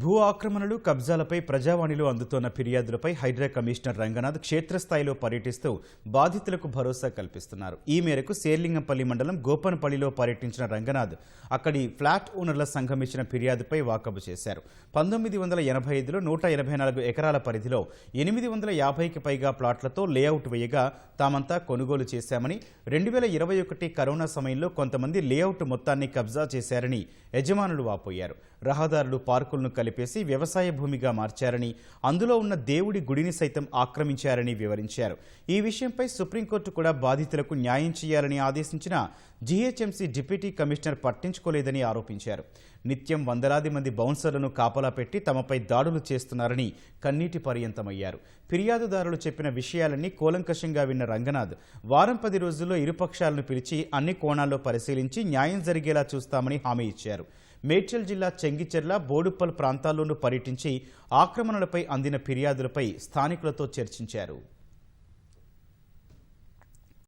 భూ ఆక్రమణలు కబ్జాలపై ప్రజావాణిలో అందుతోన్న ఫిర్యాదులపై హైడ్రా కమిషనర్ రంగనాథ్ క్షేత్రస్థాయిలో పర్యటిస్తూ బాధితులకు భరోసా కల్పిస్తున్నారు. ఈ మేరకు శేర్లింగంపల్లి మండలం గోపనపల్లిలో పర్యటించిన రంగనాథ్ అక్కడి ఫ్లాట్ ఓనర్ల సంఘం ఇచ్చిన ఫిర్యాదుపై వాకబు చేశారు. పంతొమ్మిది వందల ఎనభై ఐదులో నూట ఎనభై నాలుగు ఎకరాల పరిధిలో ఎనిమిది వందల యాభైకి పైగా ప్లాట్లతో లేఅవుట్ వేయగా తామంతా కొనుగోలు చేశామని రెండు వేల ఇరవై ఒకటి కరోనా సమయంలో కొంతమంది లేఅవుట్ మొత్తాన్ని కబ్జా చేశారని యజమానులు వాపోయారు. రహదారులు పార్కులను కలిపేసి వ్యవసాయ భూమిగా మార్చారని అందులో ఉన్న దేవుడి గుడిని సైతం ఆక్రమించారని వివరించారు. ఈ విషయంపై సుప్రీంకోర్టు కూడా బాధితులకు న్యాయం చేయాలని ఆదేశించిన జీహెచ్ఎంసీ డిప్యూటీ కమిషనర్ పట్టించుకోలేదని ఆరోపించారు. నిత్యం వందలాది మంది బౌన్సర్లను కాపలా పెట్టి తమపై దాడులు చేస్తున్నారని కన్నీటి పర్యంతమయ్యారు. ఫిర్యాదుదారులు చెప్పిన విషయాలన్నీ కూలంకషంగా విన్న రంగనాథ్ వారం పది రోజుల్లో ఇరుపక్షాలను పిలిచి అన్ని కోణాల్లో పరిశీలించి న్యాయం జరిగేలా చూస్తామని హామీ ఇచ్చారు. మేడ్చల్ జిల్లా చెంగిచెర్ల బోడుప్పల్ ప్రాంతాల్లోనూ పర్యటించి ఆక్రమణలపై అందిన ఫిర్యాదులపై స్థానికులతో చర్చించారు.